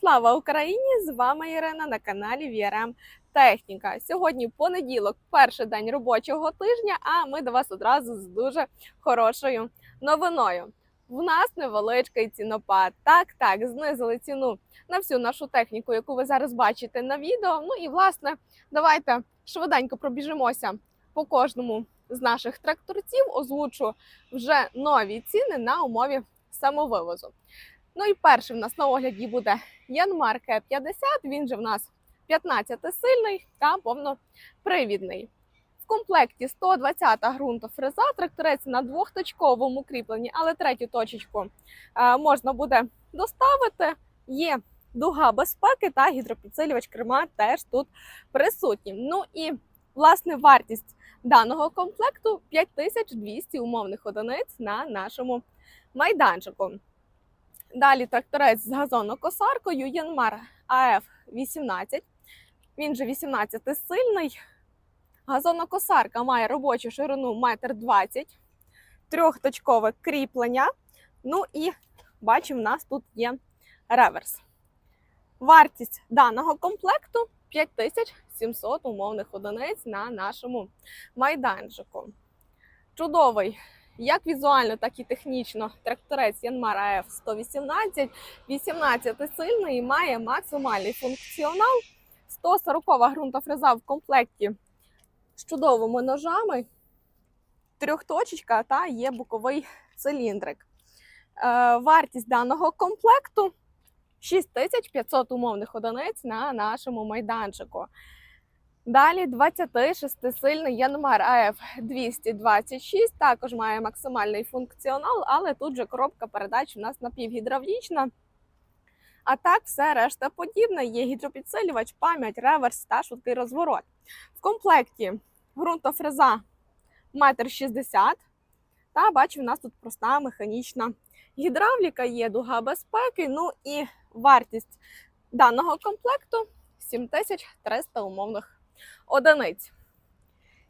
Слава Україні! З вами Ірина на каналі VRM Техніка. Сьогодні понеділок, перший день робочого тижня. А ми до вас одразу з дуже хорошою новиною. В нас невеличкий цінопад. Так, так, знизили ціну на всю нашу техніку, яку ви зараз бачите на відео. Ну і власне, давайте швиденько пробіжимося по кожному з наших тракторців. Озвучу вже нові ціни на умові самовивозу. Ну і перший в нас на огляді буде Янмар К50. Він же в нас 15-сильний та повнопривідний. В комплекті 120-та ґрунтофреза, тракторець на двохточковому кріпленні, але третю точечку е, можна буде доставити. Є дуга безпеки та гідропідсилювач керма теж тут присутні. Ну і власне вартість даного комплекту 5200 умовних одиниць на нашому майданчику. Далі тракторець з газонокосаркою Янмар АФ 18. Він же 18 сильний. Газонокосарка має робочу ширину 1,20 м, трьохточкове кріплення. Ну і бачимо, в нас тут є реверс. Вартість даного комплекту 5700 умовних одиниць на нашому майданчику. Чудовий як візуально, так і технічно тракторець Янмар АФ 118, 18 сильний і має максимальний функціонал. 140 ґрунтофреза в комплекті з чудовими ножами, трьохточечка та є боковий циліндрик. Е, вартість даного комплекту 6500 умовних одиниць на нашому майданчику. Далі 26-сильний Янмар АФ 226 також має максимальний функціонал, але тут же коробка передач у нас напівгідравлічна. А так, все решта подібне. Є гідропідсилювач, пам'ять, реверс та швидкий розворот. В комплекті ґрунтофреза 1,60 м. Та бачу, у нас тут проста механічна гідравліка, є дуга безпеки. Ну і вартість даного комплекту 7300 умовних одиниць.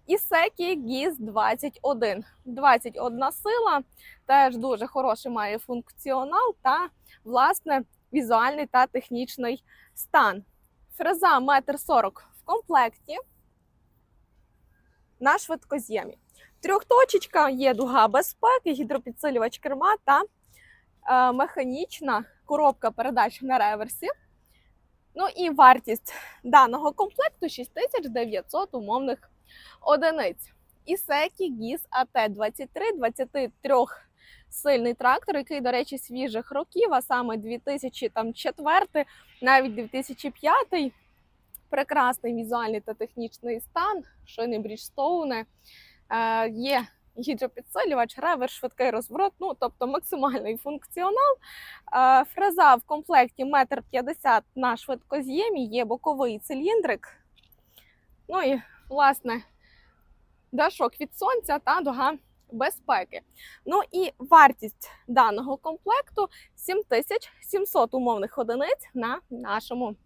Ісекі GIS 21. 21 сила, теж дуже хороший має функціонал та, власне, візуальний та технічний стан. Фреза 1,40 м в комплекті на швидкоз'ємі. Трьохточечка є дуга безпеки, гідропідсилювач керма та е, механічна коробка передач на реверсі. Ну і вартість даного комплекту 6900 умовних одиниць. Ісекі GIS AT23 23 сильний трактор, який, до речі, свіжих років, а саме 2004, навіть 2005. Прекрасний візуальний та технічний стан, шини Бріджстоуни. Е, є гідропідсилювач, реверс, швидкий розворот, ну тобто максимальний функціонал. Фреза в комплекті 1,50 м на швидкоз'ємі, є боковий циліндрик. Ну і, власне, дашок від сонця та дуга безпеки. Ну і вартість даного комплекту 7700 умовних одиниць на нашому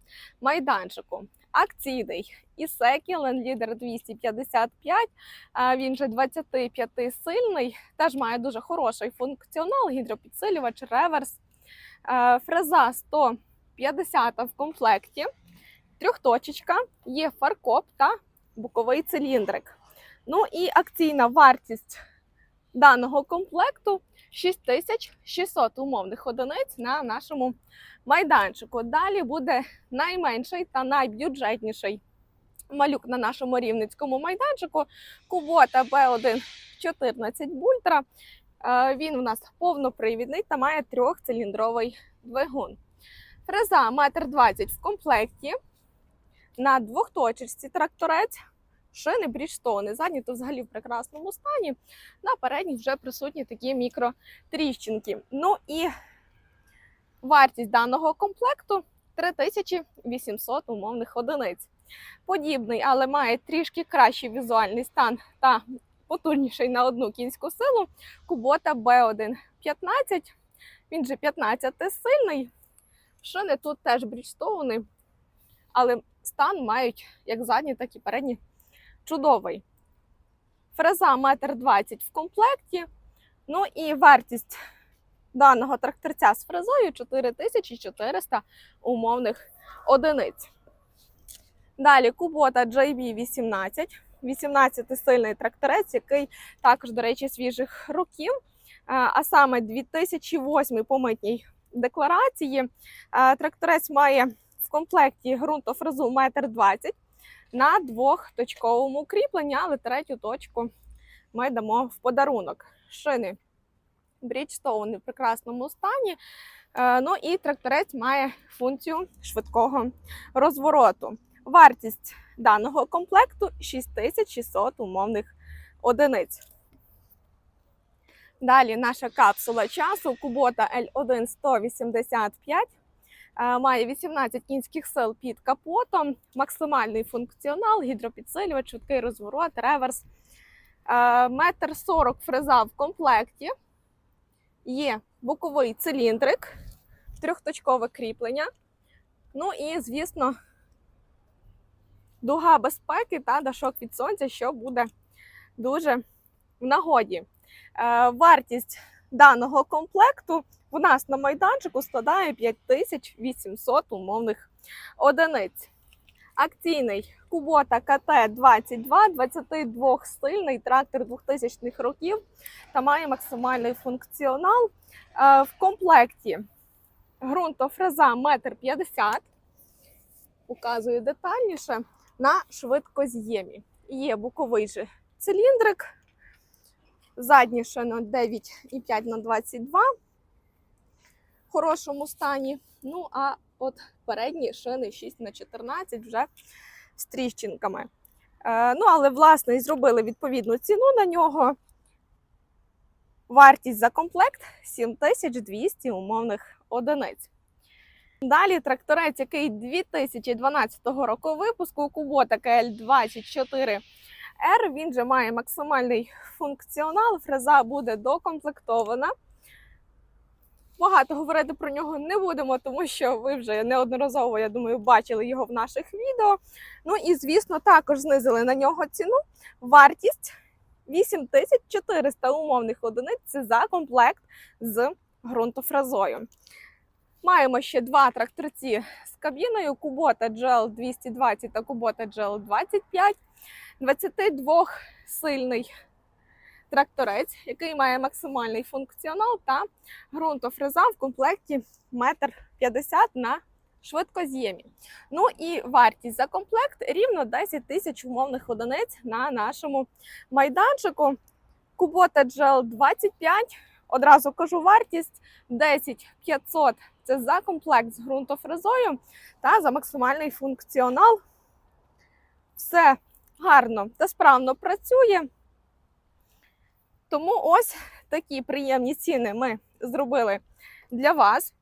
майданчику. Акційний Ісекі Ленлідер 255, він же 25 сильний, теж має дуже хороший функціонал, гідропідсилювач, реверс, фреза 150 в комплекті, трьохточечка, є фаркоп та боковий циліндрик. Ну і акційна вартість даного комплекту 6600 умовних одиниць на нашому майданчику. Далі буде найменший та найбюджетніший малюк на нашому рівницькому майданчику. Кубота B1 14 Бультра. Е, Він у нас повнопривідний та має трьохциліндровий двигун. Фреза 1,20 м в комплекті. На двохточечці тракторець. Шини бріджстоуни. Задні то взагалі в прекрасному стані. На передній вже присутні такі мікротріщинки. Ну і вартість даного комплекту 3800 умовних одиниць. Подібний, але має трішки кращий візуальний стан та потужніший на одну кінську силу. Кубота B1 15. Він же 15 сильний. Шини тут теж бріджстоуни, але стан мають як задні, так і передні чудовий. Фреза 1,20 м в комплекті. Ну і вартість даного тракторця з фрезою 4400 умовних одиниць. Далі Кубота JB18, 18-сильний тракторець, який також, до речі, свіжих років, а саме 2008 по митній декларації. Тракторець має в комплекті ґрунтофрезу 1,20 м на двохточковому кріпленні, але третю точку ми дамо в подарунок. Шини Bridgestone в прекрасному стані. Е, Ну і тракторець має функцію швидкого розвороту. Вартість даного комплекту 6600 умовних одиниць. Далі наша капсула часу Kubota L1 185 е, має 18 кінських сил під капотом, максимальний функціонал, гідропідсилювач, швидкий розворот, реверс. Е, Метр 40 фреза в комплекті. Є боковий циліндрик, трьохточкове кріплення. Ну і, звісно, дуга безпеки та дашок від сонця, що буде дуже в нагоді. Е, Вартість даного комплекту у нас на майданчику складає 5800 умовних одиниць. Акційний Kubota КТ-22, 22 стильний трактор 2000-х років та має максимальний функціонал. Е, В комплекті ґрунтофреза 1,50 м, показую детальніше, на швидкоз'ємі. Є боковий же циліндрик, заднє шино 9,5 на 22 в хорошому стані. Ну, а от передні шини 6 на 14 вже з тріщинками. Е, ну, але, власне, і зробили відповідну ціну на нього. Вартість за комплект 7200 умовних одиниць. Далі тракторець, який 2012 року випуску, Kubota KL24R, він же має максимальний функціонал, фреза буде докомплектована. Багато говорити про нього не будемо, тому що ви вже неодноразово, я думаю, бачили його в наших відео. Ну і, звісно, також знизили на нього ціну. Вартість 8400 умовних одиниць це за комплект з ґрунтофрезою. Маємо ще два тракторці з кабіною: Kubota GL 220 та Kubota GL 25. 22-сильний тракторець, який має максимальний функціонал та ґрунтофреза в комплекті 1,50 м на швидкоз'ємі. Ну і вартість за комплект рівно 10 тисяч умовних одиниць на нашому майданчику. Kubota GL 25. Одразу кажу вартість 10 500 – це за комплект з ґрунтофрезою та за максимальний функціонал. Все гарно та справно працює. Тому ось такі приємні ціни ми зробили для вас.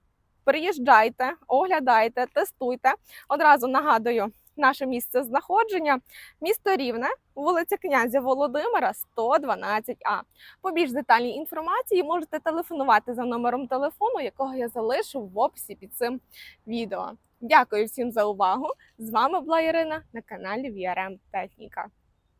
Приїжджайте, оглядайте, тестуйте. Одразу нагадую наше місце знаходження. Місто Рівне, вулиця князя Володимира, 112А. По більш детальній інформації можете телефонувати за номером телефону, якого я залишу в описі під цим відео. Дякую всім за увагу! З вами була Ірина на каналі VRM Техніка.